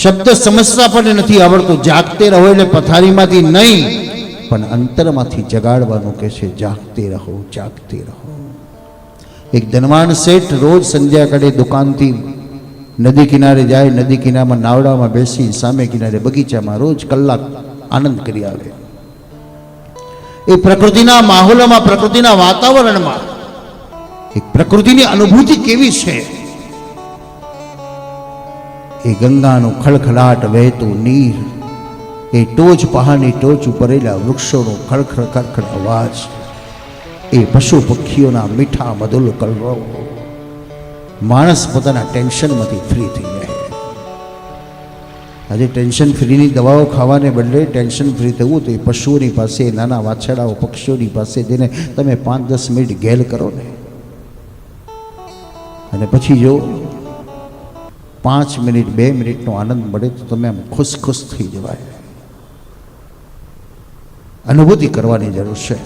શબ્દ સમજતા પણ નથી, આવડતું. જાગતે રહો એટલે પથારીમાંથી નહીં, પણ અંતરમાંથી જગાડવાનું કે છે, જાગતે રહો જાગતે રહો. એક ધનવાન શેઠ રોજ સંધ્યા કાઢે દુકાનથી નદી કિનારે જાય, નદી કિનારામાં નાવડામાં બેસી, સામે કિનારે બગીચામાં રોજ કલાક આનંદ કરી આવે. એ પ્રકૃતિના માહોલમાં, પ્રકૃતિના વાતાવરણમાં, એક પ્રકૃતિની અનુભૂતિ કેવી છે? એ ગંગાનું ખળખળાટ વહેતું નીર, એ ટોચ પહાડની ટોચ ઉપરેલા વૃક્ષોનો ખળખળ ખળખળ અવાજ, એ પશુ પક્ષીઓના મીઠા મધુલ કલરવ માણસ પોતાના ટેન્શનમાંથી ફ્રી થઈ જાય. આજે ટેન્શન ફ્રીની દવાઓ ખાવાને બદલે ટેન્શન ફ્રી થવું તો એ પશુઓની પાસે, નાના વાછડાઓ પક્ષીઓની પાસે જઈને તમે પાંચ દસ મિનિટ ગેલ કરો ને. અને પછી જો પાંચ મિનિટ, બે મિનિટનો આનંદ મળે તો તમે આમ ખુશ ખુશ થઈ જવાય. અનુભૂતિ કરવાની જરૂર છે.